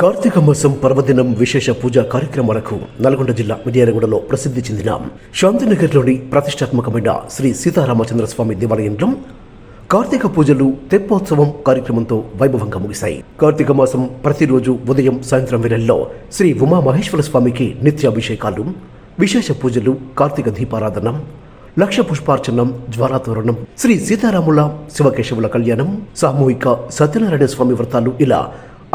కార్తీక మాసం పర్వదినం విశేష పూజా కార్యక్రమాలకు నల్గొండ జిల్లా మిర్యాలగూడలో ప్రసిద్ధి చెందిన శాంతినగర్లోని ప్రతిష్టాత్మకమైన శ్రీ సీతారామచంద్ర స్వామి దేవాలయంలో కార్తీక పూజలు తెప్పోత్సవం కార్యక్రమంతో వైభవంగా ముగిశాయి. కార్తీక మాసం ప్రతిరోజు ఉదయం సాయంత్రం వేళల్లో శ్రీ ఉమా మహేశ్వర స్వామికి నిత్యాభిషేకాలు విశేష పూజలు కార్తీక దీపారాధనం లక్ష పుష్పార్చనం జ్వాలాతోరణం శ్రీ సీతారాముల శివకేశవుల కళ్యాణం సామూహిక సత్యనారాయణ స్వామి వ్రతాలు ఇలా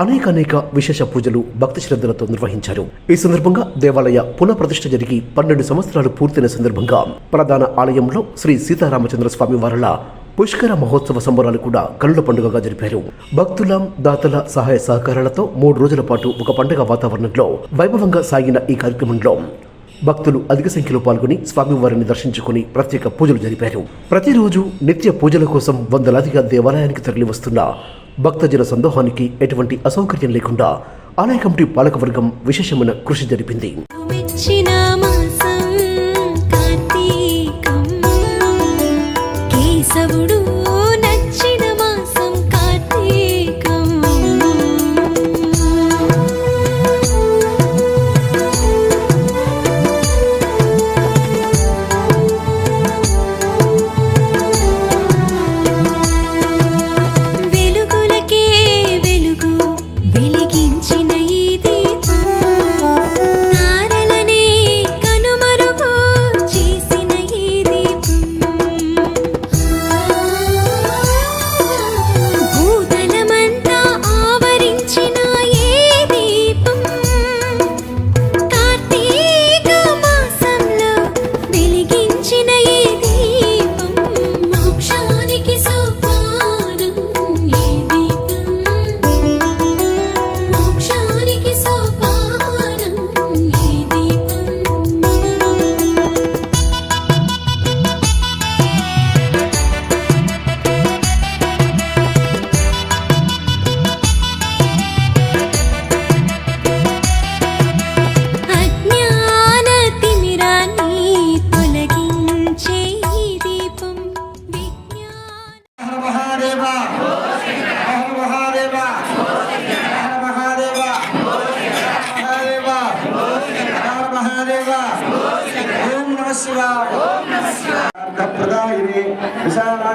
అనేక అనేక విశేష పూజలు భక్తి శ్రద్ధలతో నిర్వహించారు. ఈ సందర్భంగా దేవాలయ పునఃప్రతిష్ఠ జరిగి పన్నెండు సంవత్సరాలు పూర్తయిన సందర్భంగా ప్రధాన ఆలయంలో శ్రీ సీతారామచంద్ర స్వామి వారల పుష్కర మహోత్సవ సంబరాలు కూడా కనుల పండుగగా జరిపారు. భక్తుల దాతల సహాయ సహకారాలతో మూడు రోజుల పాటు ఒక పండుగ వాతావరణంలో వైభవంగా సాగిన ఈ కార్యక్రమంలో భక్తులు అధిక సంఖ్యలో పాల్గొని స్వామివారిని దర్శించుకుని ప్రత్యేక పూజలు జరిపారు. ప్రతిరోజు నిత్య పూజల కోసం వందలాదిగా దేవాలయానికి తరలివస్తున్న భక్తజన సందోహానికి ఎటువంటి అసౌకర్యం లేకుండా ఆలయ కమిటీ పాలకవర్గం విశేషమైన కృషి జరిపింది. కేశవుడు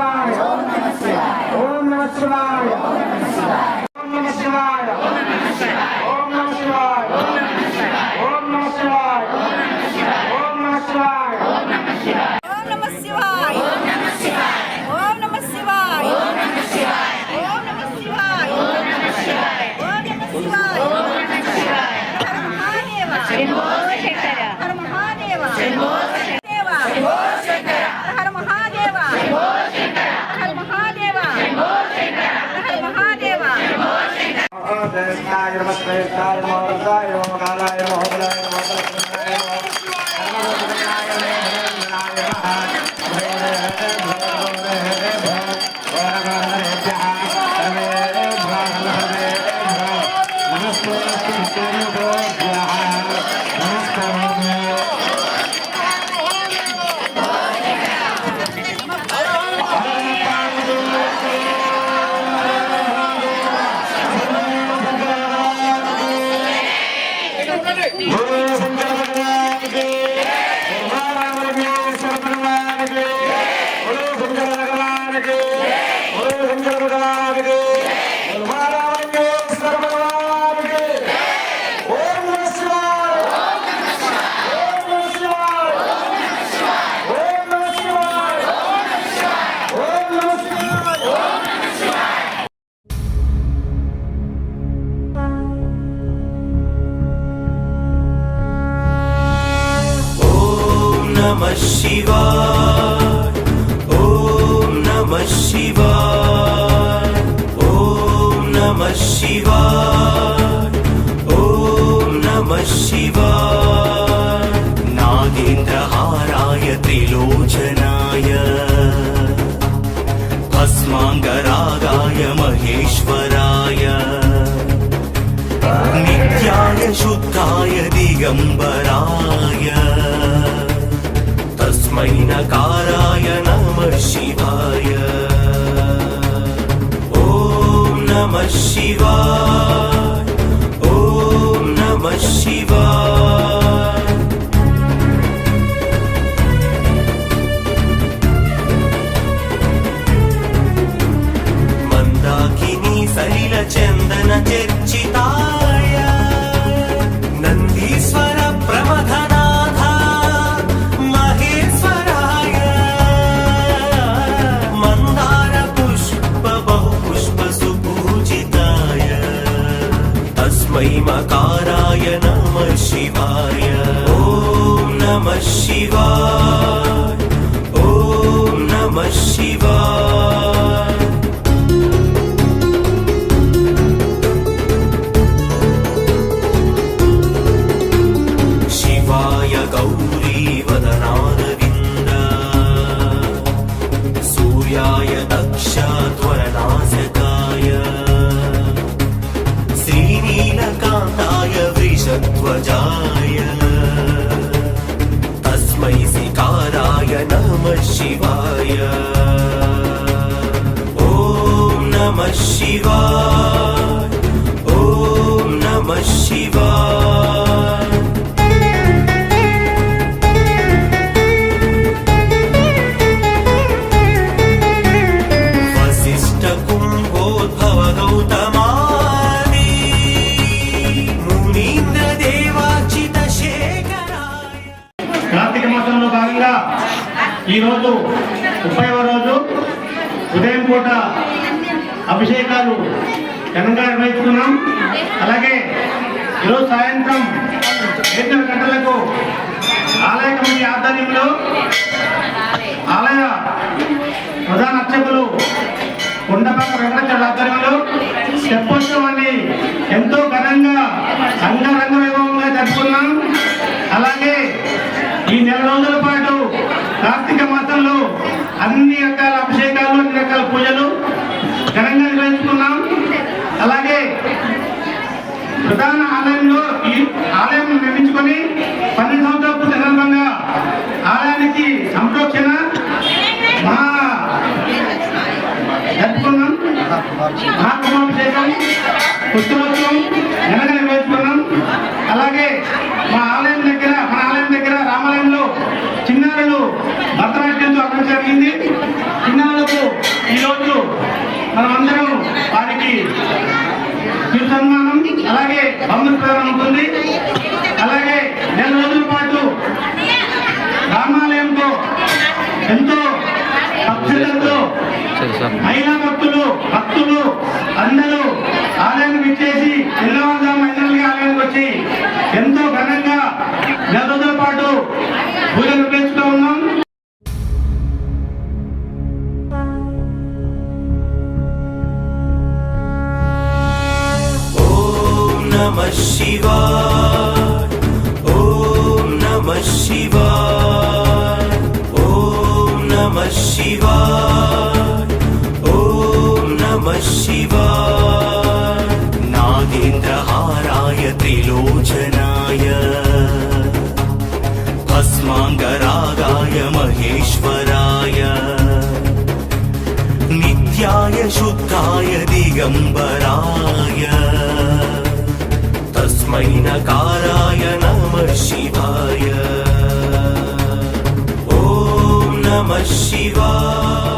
शिवाय ओम नमः शिवाय ओम नमः शिवाय ओम नमः शिवाय ओम नमः शिवाय ओम नमः शिवाय ओम नमः शिवाय ओम नमः शिवाय ओम नमः शिवाय ओम नमः शिवाय ओम नमः शिवाय ओम नमः शिवाय ओम नमः शिवाय ओम नमः शिवाय ओम नमः शिवाय हर महादेवा हर महादेवा శ్రేష్టాయ నమ శ్రేష్టాయ నమ వరదాయ నమ కాలాయ నమ హోదరాయ నమ వరదరాయ నమ नमः शिवाय। ॐ नमः शिवाय। ॐ नमः शिवाय। ॐ नमः शिवाय। नागेन्द्रहाराय त्रिलोचनाय। अस्माङ्गरागाय महेश्वराय। नित्याय शुद्धाय दिगम्बराय। तस्मै नकाराय नमः शिवाय ॐ नमः शिवाय நம சிவ కార్తీక మాసంలో భాగంగా ఈరోజు ముప్పైవ రోజు ఉదయం పూట అభిషేకాలు ఘనంగా నిర్వహిస్తున్నాం. అలాగే ఈరోజు సాయంత్రం ఏడున్నర గంటలకు ఆలయ కమిటీ ఆధ్వర్యంలో ఆలయ ప్రధాన అర్చకులు కొండపాక వెంకటాచార్య ఆధ్వర్యంలో తెప్పోత్సవాన్ని ఎంతో ఘనంగా అంగరంగ వైభవంగా జరుపుకున్నాం. అలాగే ఈ నెల రోజుల పాటు కార్తీక మాసంలో అన్ని రకాల అభిషేకాలు అన్ని రకాల పూజలు ఘనంగా నిర్వహించుకున్నాం. అలాగే ప్రధాన ఆలయం నిర్మించుకొని పన్నెండు సంవత్సరాల పూర్తి సందర్భంగా ఆలయానికి సంప్రోక్షణ మా జరుపుకున్నాం మహాకుంభాభిషేకం పుష్పోత్సవం వెనక నిర్వహించుకున్నాం. అలాగే మా ఆలయం దగ్గర మన ఆలయం దగ్గర రామాలయంలో చిన్నారులు భరతనాట్యంతో అర్థం జరిగింది. చిన్నారులకు ఈరోజు మనమందరం వారికి సన్మానం అలాగే బహుమతి ప్రదానం ఉంటుంది. అలాగే నెల రోజుల పాటు రామాలయంతో ఎంతో భక్తులతో మహిళా భక్తులు భక్తులు అందరూ ఆలయానికి విచ్చేసి తెల్లవారుజాము ఐదున్నరకి ఆలయానికి వచ్చి ఎంతో ఘనంగా నెల రోజుల పాటు పూజలు పెంచుతూ ఉన్నాం. నమ శివాయ. ఓం నమ శివాయ. ఓం నమ శివాయ. ఓం నమ శివాయ. నాగేంద్రహారాయ త్రిలోచనాయ. భస్మాంగరాగాయ మహేశ్వరాయ. నిత్యాయ శుద్ధాయ దిగంబరాయ. दिगम्बराय तस्मै नकाराय नमः शिवाय ॐ नमः शिवाय